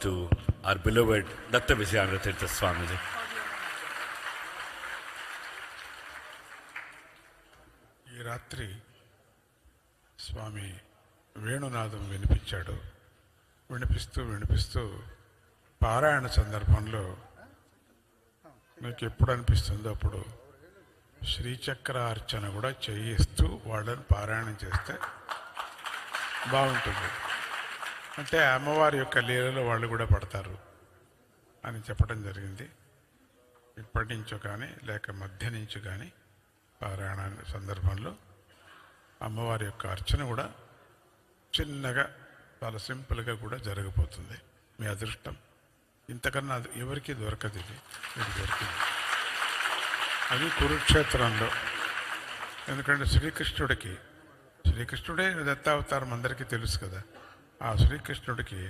to our beloved Datta Vijayanatirtha Swamiji. ఈ రాత్రి స్వామి వేణునాదం వినిపించాడు వినిపిస్తూ వినిపిస్తూ పారాయణ సందర్భంలో నాకు ఎప్పుడు అనిపిస్తుందో అప్పుడు శ్రీచక్ర అర్చన కూడా చేయిస్తూ వాళ్ళని పారాయణం చేస్తే బాగుంటుంది అంటే అమ్మవారి యొక్క లీలలో వాళ్ళు కూడా పడతారు అని చెప్పడం జరిగింది. ఇప్పటి నుంచో కానీ లేక మధ్య నుంచి కానీ పారాయణ సందర్భంలో అమ్మవారి యొక్క అర్చన కూడా చిన్నగా చాలా సింపుల్గా కూడా జరగబోతుంది. మీ అదృష్టం. ఇంతకన్నా అది ఎవరికి దొరకదు ఇది దొరికింది. అది కురుక్షేత్రంలో. ఎందుకంటే శ్రీకృష్ణుడికి శ్రీకృష్ణుడే దత్తావతారం అందరికీ తెలుసు కదా. ఆ శ్రీకృష్ణుడికి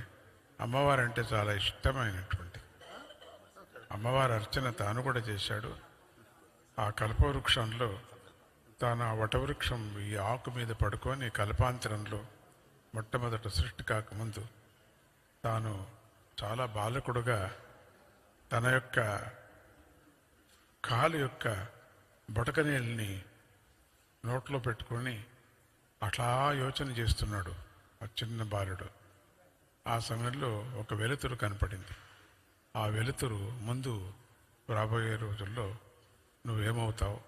అమ్మవారు అంటే చాలా ఇష్టమైనటువంటి అమ్మవారి అర్చన తాను కూడా చేశాడు. ఆ కల్పవృక్షంలో తాను ఆ వటవృక్షం ఈ ఆకు మీద పడుకొని కల్పాంతరంలో మొట్టమొదట సృష్టి కాకముందు తాను చాలా బాలకుడుగా తన యొక్క కాలు యొక్క బుటక నీళ్ళని నోట్లో పెట్టుకొని అట్లా యోచన చేస్తున్నాడు. ఆ చిన్న బాలుడు. ఆ సమయంలో ఒక వెలుతురు కనపడింది. ఆ వెలుతురు ముందు రాబోయే రోజుల్లో నువ్వేమవుతావు?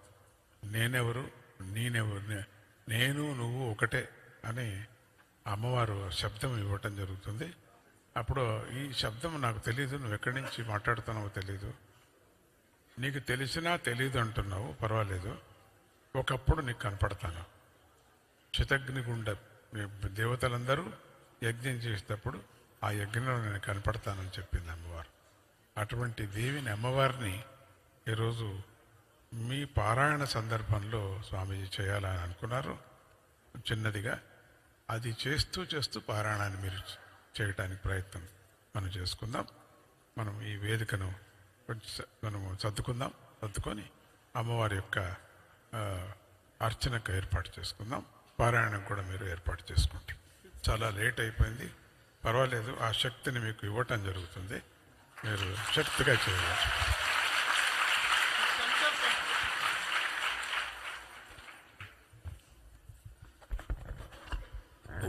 నేనెవరు? నేనెవరు? నేను నువ్వు ఒకటే అని అమ్మవారు శబ్దం ఇవ్వటం జరుగుతుంది. అప్పుడు ఈ శబ్దం నాకు తెలియదు నువ్వు ఎక్కడి నుంచి మాట్లాడుతున్నావో తెలీదు. నీకు తెలిసినా తెలియదు అంటున్నావు పర్వాలేదు. ఒకప్పుడు నీకు కనపడతాను. చితగ్నిగుండ దేవతలందరూ యజ్ఞం చేసేటప్పుడు ఆ యజ్ఞంలో నేను కనపడతానని చెప్పింది అమ్మవారు. అటువంటి దేవిని అమ్మవారిని ఈరోజు మీ పారాయణ సందర్భంలో స్వామీజీ చేయాలని అనుకున్నారు. చిన్నదిగా అది చేస్తూ చేస్తూ పారాయణాన్ని మీరు చేయటానికి ప్రయత్నం మనం చేసుకుందాం. మనం ఈ వేదికను కొంచెం మనము సర్దుకుందాం సర్దుకొని అమ్మవారి యొక్క అర్చనకు ఏర్పాటు చేసుకుందాం. పారాయణం కూడా మీరు ఏర్పాటు చేసుకోండి చాలా లేట్ అయిపోయింది. పర్వాలేదు ఆ శక్తిని మీకు ఇవ్వటం జరుగుతుంది. మీరు శక్తిగా చేయవచ్చు.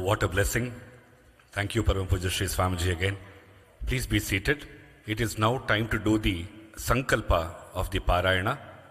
వాట్ బ్లెస్సింగ్ థ్యాంక్ యూ పరమ పూజ Shri Swamiji again please be seated it is now time to do the sankalpa of the parayana